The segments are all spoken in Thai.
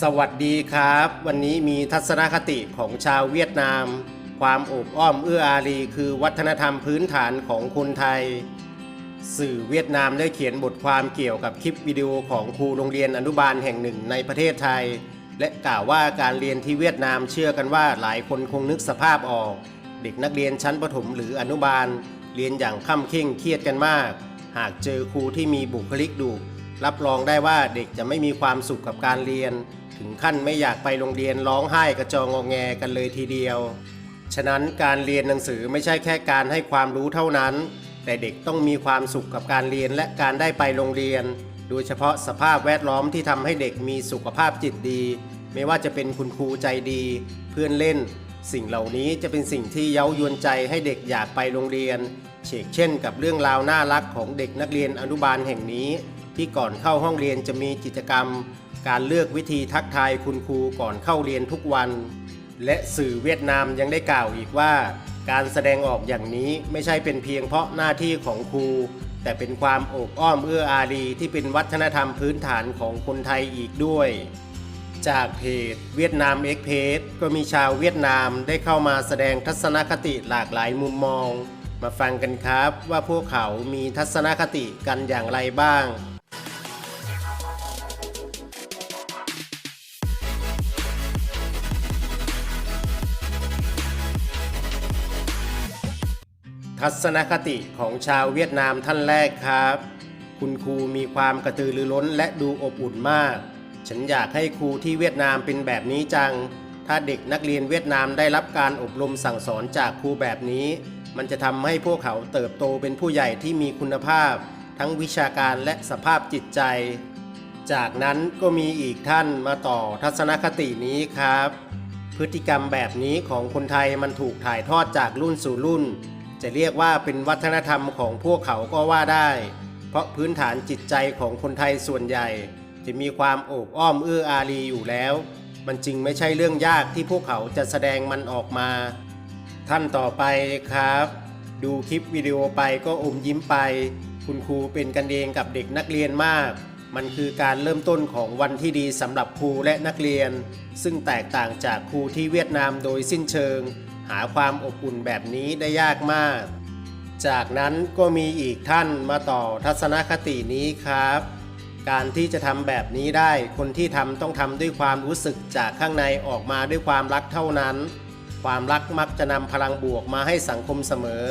สวัสดีครับ วันนี้มีทัศนคติของชาวเวียดนาม ความโอบอ้อมเอื้ออารีคือวัฒนธรรมพื้นฐานของคนไทย สื่อเวียดนามได้เขียนบทความเกี่ยวกับคลิปวิดีโอของครูโรงเรียนอนุบาลแห่งหนึ่งในประเทศไทย และกล่าวว่าการเรียนที่เวียดนามเชื่อกันว่าหลายคนคงนึกสภาพออก เด็กนักเรียนชั้นประถมหรืออนุบาล เรียนอย่างค่ำเข่งเครียดกันมาก หากเจอครูที่มีบุคลิกดุ รับรองได้ว่าเด็กจะไม่มีความสุขกับการเรียน ถึงขั้นไม่อยากไปโรงเรียนร้องไห้กระจองงอแงกันเลยทีเดียว ฉะนั้นการเรียนหนังสือไม่ใช่แค่การให้ความรู้เท่านั้น แต่เด็กต้องมีความสุขกับการเรียนและการได้ไปโรงเรียน โดยเฉพาะสภาพแวดล้อมที่ทำให้เด็กมีสุขภาพจิตดี ไม่ว่าจะเป็นคุณครูใจดี เพื่อนเล่น สิ่งเหล่านี้จะเป็นสิ่งที่เย้ายวนใจให้เด็กอยากไปโรงเรียนเชกเช่น กับเรื่องราวน่ารักของเด็กนักเรียนอนุบาลแห่งนี้ ที่ก่อนเข้าห้องเรียนจะมีกิจกรรม การเลือกวิธีทักทายคุณครูก่อนเข้าเรียนทุกวัน และสื่อเวียดนามยังได้กล่าวอีกว่า การแสดงออกอย่างนี้ไม่ใช่เป็นเพียงเพราะหน้าที่ของครู แต่เป็นความโอบอ้อมเอื้ออารีที่เป็นวัฒนธรรมพื้นฐานของคนไทยอีกด้วยจากเพจเวียดนามเอ็กเพจก็มีชาวเวียดนามได้เข้ามาแสดงทัศนคติหลากหลายมุมมอง มาฟังกันครับว่าพวกเขามีทัศนคติกันอย่างไรบ้าง ทัศนคติของชาวเวียดนามท่านแรกครับ คุณครูมีความกระตือรือร้นและดูอบอุ่นมาก ฉันอยากให้ครูที่เวียดนามเป็นแบบนี้จัง ถ้าเด็กนักเรียนเวียดนามได้รับการอบรมสั่งสอนจากครูแบบนี้ มันจะทำให้พวกเขาเติบโตเป็นผู้ใหญ่ที่มีคุณภาพ ทั้งวิชาการและสภาพจิตใจ จากนั้นก็มีอีกท่านมาต่อทัศนคตินี้ครับ พฤติกรรมแบบนี้ของคนไทยมันถูกถ่ายทอดจากรุ่นสู่รุ่น จะเรียกว่าเป็นวัฒนธรรมของพวกเขาก็ว่าได้ เพราะพื้นฐานจิตใจของคนไทยส่วนใหญ่ จะมีความโอบอ้อมเอื้ออารีอยู่แล้ว มันจึงไม่ใช่เรื่องยากที่พวกเขาจะแสดงมันออกมา ท่านต่อไปครับ ดูคลิปวิดีโอไปก็อมยิ้มไป คุณครูเป็นกันเองกับเด็กนักเรียนมาก มันคือการเริ่มต้นของวันที่ดีสำหรับครูและนักเรียน ซึ่งแตกต่างจากครูที่เวียดนามโดยสิ้นเชิง หาความอบอุ่นแบบนี้ได้ยากมาก จากนั้นก็มีอีกท่านมาต่อทัศนคตินี้ครับ การที่จะทำแบบนี้ได้ คนที่ทำต้องทำด้วยความรู้สึกจากข้างในออกมาด้วยความรักเท่านั้น ความรักมักจะนำพลังบวกมาให้สังคมเสมอ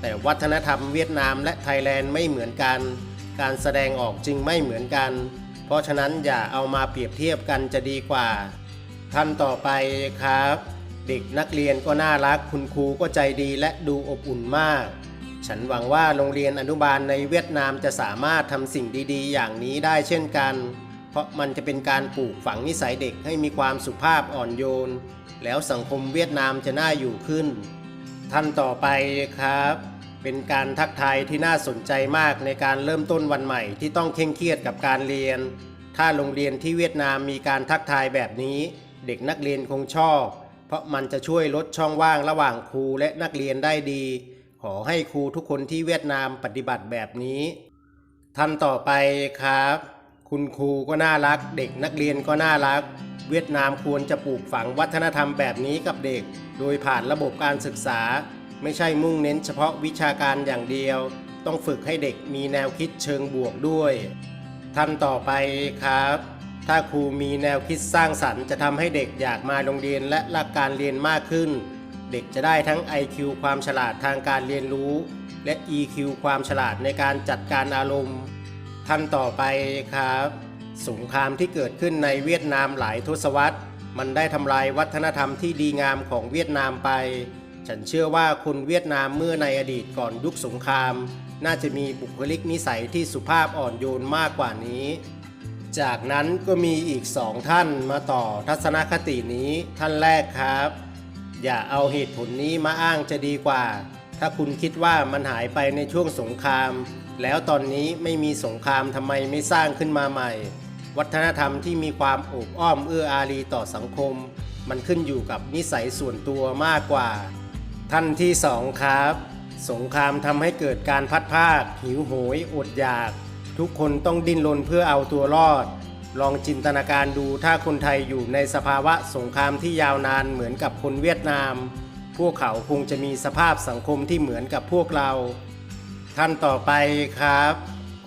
แต่วัฒนธรรมเวียดนามและไทยแลนด์ไม่เหมือนกัน การแสดงออกจึงไม่เหมือนกัน เพราะฉะนั้นอย่าเอามาเปรียบเทียบกันจะดีกว่าท่านต่อไปครับ เด็กนักเรียนก็น่ารักคุณครูก็ใจดีและดูอบอุ่นมาก ฉันหวังว่าโรงเรียนอนุบาลในเวียดนามจะสามารถทำสิ่งดีๆ อย่างนี้ได้เช่นกัน เพราะมันจะเป็นการปลูกฝังนิสัยเด็กให้มีความสุภาพอ่อนโยน แล้วสังคมเวียดนามจะน่าอยู่ขึ้น ท่านต่อไปครับ เป็นการทักทายที่น่าสนใจมากในการเริ่มต้นวันใหม่ที่ต้องเคร่งเครียดกับการเรียน ถ้าโรงเรียนที่เวียดนามมีการทักทายแบบนี้ เด็กนักเรียนคงชอบ เพราะมันจะช่วยลดช่องว่างระหว่างครูและนักเรียนได้ดี ขอให้ครูทุกคนที่เวียดนามปฏิบัติแบบนี้ท่านต่อไปครับ คุณครูก็น่ารัก เด็กนักเรียนก็น่ารัก เวียดนามควรจะปลูกฝังวัฒนธรรมแบบนี้กับเด็ก โดยผ่านระบบการศึกษา ไม่ใช่มุ่งเน้นเฉพาะวิชาการอย่างเดียว ต้องฝึกให้เด็กมีแนวคิดเชิงบวกด้วย ท่านต่อไปครับ ถ้าครูมีแนวคิดสร้างสรรค์จะทำให้เด็กอยากมาโรงเรียนและรักการเรียนมากขึ้น เด็กจะได้ทั้ง IQ ความฉลาดทางการเรียนรู้ และ EQ ความฉลาดในการจัดการอารมณ์ท่านต่อไปครับ สงครามที่เกิดขึ้นในเวียดนามหลายทศวรรษ มันได้ทำลายวัฒนธรรมที่ดีงามของเวียดนามไป ฉันเชื่อว่าคนเวียดนามเมื่อในอดีตก่อนยุคสงคราม น่าจะมีบุคลิกนิสัยที่สุภาพอ่อนโยนมากกว่านี้ จากนั้นก็มีอีกสองท่านมาต่อทัศนคตินี้ท่านแรกครับ อย่าเอาเหตุผลนี้มาอ้างจะดีกว่า ถ้าคุณคิดว่ามันหายไปในช่วงสงคราม แล้วตอนนี้ไม่มีสงครามทำไมไม่สร้างขึ้นมาใหม่ วัฒนธรรมที่มีความอบอ้อมเอื้ออารีต่อสังคม มันขึ้นอยู่กับนิสัยส่วนตัวมากกว่า ท่านที่สองครับ สงครามทำให้เกิดการพัดภาคหิวโหยอดอยาก ทุกคนต้องดิ้นรนเพื่อเอาตัวรอด ลองจินตนาการดูถ้าคนไทยอยู่ในสภาวะสงครามที่ยาวนานเหมือนกับคนเวียดนาม พวกเขาคงจะมีสภาพสังคมที่เหมือนกับพวกเราท่านต่อไปครับ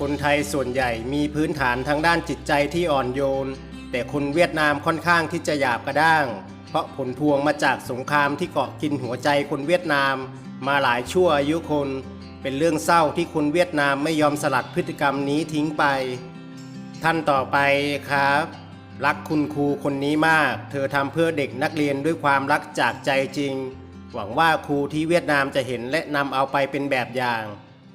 คนไทยส่วนใหญ่มีพื้นฐานทางด้านจิตใจที่อ่อนโยน แต่คนเวียดนามค่อนข้างที่จะหยาบกระด้าง เพราะผลพวงมาจากสงครามที่เกาะกินหัวใจคนเวียดนาม มาหลายชั่วอายุคน เป็นเรื่องเศร้าที่คนเวียดนามไม่ยอมสลัดพฤติกรรมนี้ทิ้งไป ท่านต่อไปครับ รักคุณครูคนนี้มาก เธอทำเพื่อเด็กนักเรียนด้วยความรักจากใจจริง หวังว่าครูที่เวียดนามจะเห็นและนำเอาไปเป็นแบบอย่าง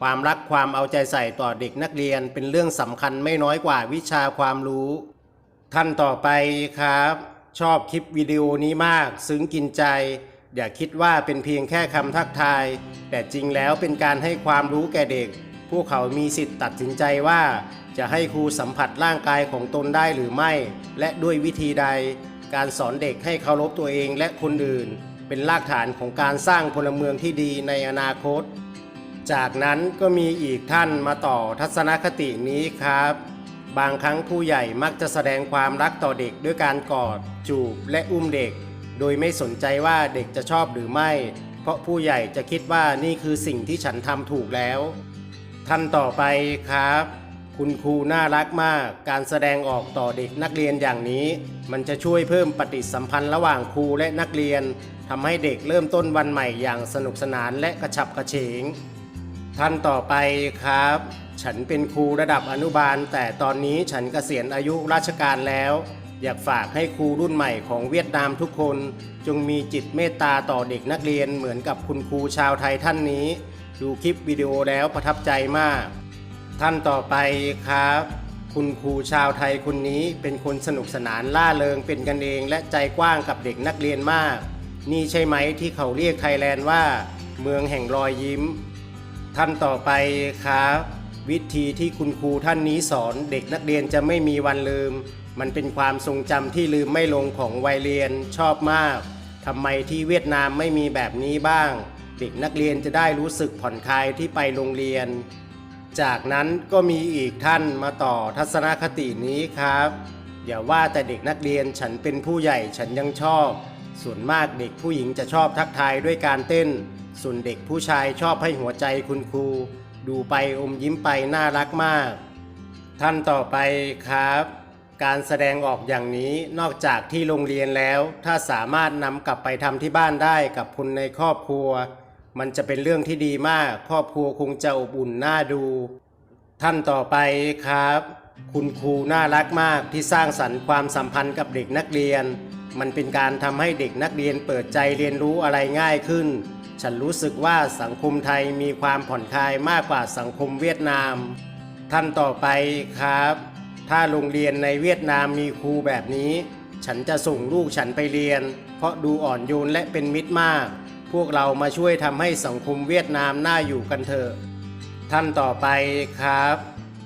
ความรักความเอาใจใส่ต่อเด็กนักเรียนเป็นเรื่องสำคัญไม่น้อยกว่าวิชาความรู้ ท่านต่อไปครับ ชอบคลิปวิดีโอนี้มาก ซึ้งกินใจ อย่าคิดว่าเป็นเพียงแค่คำทักทาย แต่จริงแล้วเป็นการให้ความรู้แก่เด็ก พวกเขามีสิทธิ์ตัดสินใจว่า จะให้ครูสัมผัสร่างกายของตนได้หรือไม่ และด้วยวิธีใด การสอนเด็กให้เคารพตัวเองและคนอื่น เป็นรากฐานของการสร้างพลเมืองที่ดีในอนาคต จากนั้นก็มีอีกท่านมาต่อทัศนคตินี้ครับ บางครั้งผู้ใหญ่มักจะแสดงความรักต่อเด็กด้วยการกอด จูบและอุ้มเด็ก โดยไม่สนใจว่าเด็กจะชอบหรือไม่ เพราะผู้ใหญ่จะคิดว่านี่คือสิ่งที่ฉันทำถูกแล้วท่านต่อไปครับ คุณครูน่ารักมาก การแสดงออกต่อเด็กนักเรียนอย่างนี้ มันจะช่วยเพิ่มปฏิสัมพันธ์ระหว่างครูและนักเรียนทำให้เด็กเริ่มต้นวันใหม่อย่างสนุกสนานและกระฉับกระเฉง ท่านต่อไปครับ ฉันเป็นครูระดับอนุบาล แต่ตอนนี้ฉันเกษียณอายุราชการแล้ว อยากฝากให้ครูรุ่นใหม่ของเวียดนามทุกคน จงมีจิตเมตตาต่อเด็กนักเรียนเหมือนกับคุณครูชาวไทยท่านนี้ ดูคลิปวิดีโอแล้วประทับใจมาก ท่านต่อไปครับ คุณครูชาวไทยคนนี้เป็นคนสนุกสนานล่าเริงเป็นกันเองและใจกว้างกับเด็กนักเรียนมาก นี่ใช่ไหมที่เขาเรียกไทยแลนด์ว่า เมืองแห่งรอยยิ้ม ท่านต่อไปครับ วิธีที่คุณครูท่านนี้สอนเด็กนักเรียนจะไม่มีวันลืม มันเป็นความทรงจำที่ลืมไม่ลงของวัยเรียนชอบมากทำไมที่เวียดนามไม่มีแบบนี้บ้าง เด็กนักเรียนจะได้รู้สึกผ่อนคลายที่ไปโรงเรียน จากนั้นก็มีอีกท่านมาต่อทัศนคตินี้ครับ อย่าว่าแต่เด็กนักเรียนฉันเป็นผู้ใหญ่ฉันยังชอบ ส่วนมากเด็กผู้หญิงจะชอบทักทายด้วยการเต้น ส่วนเด็กผู้ชายชอบให้หัวใจคุณครู ดูไปอมยิ้มไปน่ารักมาก ท่านต่อไปครับ การแสดงออกอย่างนี้นอกจากที่โรงเรียนแล้ว ถ้าสามารถนำกลับไปทำที่บ้านได้กับคนในครอบครัว มันจะเป็นเรื่องที่ดีมาก ครอบครัวคงจะอบอุ่นน่าดู ท่านต่อไปครับ คุณครูน่ารักมากที่สร้างสรรค์ความสัมพันธ์กับเด็กนักเรียน มันเป็นการทำให้เด็กนักเรียนเปิดใจเรียนรู้อะไรง่ายขึ้น ฉันรู้สึกว่าสังคมไทยมีความผ่อนคลายมากกว่าสังคมเวียดนาม ท่านต่อไปครับ ถ้าโรงเรียนในเวียดนามมีครูแบบนี้ ฉันจะส่งลูกฉันไปเรียน เพราะดูอ่อนโยนและเป็นมิตรมาก พวกเรามาช่วยทำให้สังคมเวียดนามน่าอยู่กันเถอะ ท่านต่อไปครับ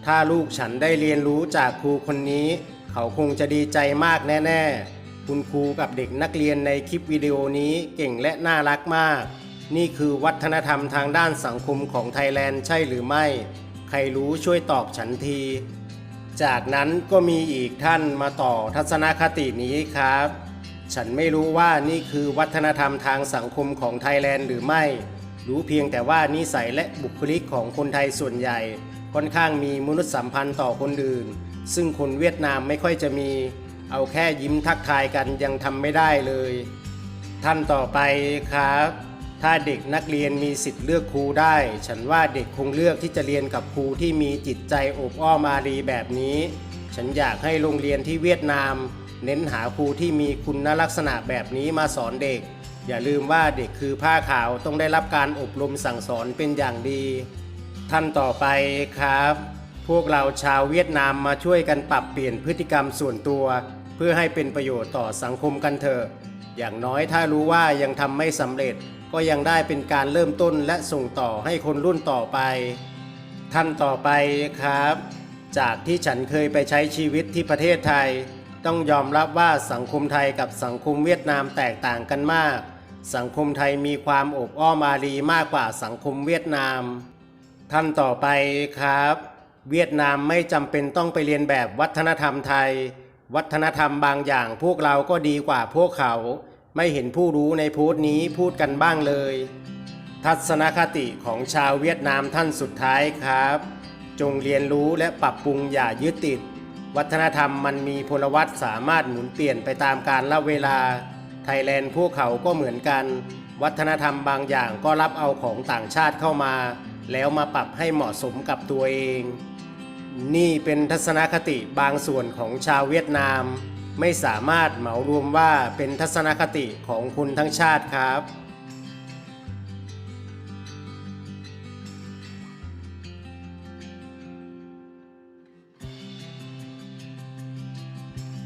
ถ้าลูกฉันได้เรียนรู้จากครูคนนี้ เขาคงจะดีใจมากแน่ ๆ คุณครูกับเด็กนักเรียนในคลิปวิดีโอนี้เก่งและน่ารักมาก นี่คือวัฒนธรรมทางด้านสังคมของไทยแลนด์ใช่หรือไม่ ใครรู้ช่วยตอบฉันที จากนั้นก็มีอีกท่านมาต่อทัศนคตินี้ครับ ฉันไม่รู้ว่านี่คือวัฒนธรรมทางสังคมของไทยแลนด์หรือไม่ รู้เพียงแต่ว่านิสัยและบุคลิกของคนไทยส่วนใหญ่ ค่อนข้างมีมนุษยสัมพันธ์ต่อคนอื่น ซึ่งคนเวียดนามไม่ค่อยจะมี เอาแค่ยิ้มทักทายกันยังทำไม่ได้เลย ท่านต่อไปครับ ถ้าเด็กนักเรียนมีสิทธิ์เลือกครูได้ ฉันว่าเด็กคงเลือกที่จะเรียนกับครูที่มีจิตใจอบอ้อมอารีแบบนี้ ฉันอยากให้โรงเรียนที่เวียดนาม เน้นหาครูที่มีคุณลักษณะแบบนี้มาสอนเด็ก อย่าลืมว่าเด็กคือผ้าขาวต้องได้รับการอบรมสั่งสอนเป็นอย่างดี ท่านต่อไปครับ พวกเราชาวเวียดนามมาช่วยกันปรับเปลี่ยนพฤติกรรมส่วนตัว เพื่อให้เป็นประโยชน์ต่อสังคมกันเถอะอย่างน้อยถ้ารู้ว่ายังทำไม่สำเร็จ ก็ยังได้เป็นการเริ่มต้นและส่งต่อให้คนรุ่นต่อไป ท่านต่อไปครับ จากที่ฉันเคยไปใช้ชีวิตที่ประเทศไทย ต้องยอมรับว่าสังคมไทยกับสังคมเวียดนามแตกต่างกันมาก สังคมไทยมีความอบอ้อมอารีมากกว่าสังคมเวียดนาม ท่านต่อไปครับ เวียดนามไม่จำเป็นต้องไปเรียนแบบวัฒนธรรมไทย วัฒนธรรมบางอย่างพวกเราก็ดีกว่าพวกเขา ไม่เห็นผู้รู้ในพสต์นี้พูดกันบ้างเลย ทัศนคติของชาวเวียดนามท่านสุดท้ายครับ จงเรียนรู้และปรับปรุงอย่ายึดติด วัฒนธรรมมันมีพลวัตสามารถหมุนเปลี่ยนไปตามกาลละเวลา ไทยแลนด์พวกเขาก็เหมือนกัน วัฒนธรรมบางอย่างก็รับเอาของต่างชาติเข้ามา แล้วมาปรับให้เหมาะสมกับตัวเอง นี่เป็นทัศนคติบางส่วนของชาวเวียดนาม ไม่สามารถเหมารวมว่าเป็นทัศนคติของคุณทั้งชาติครับ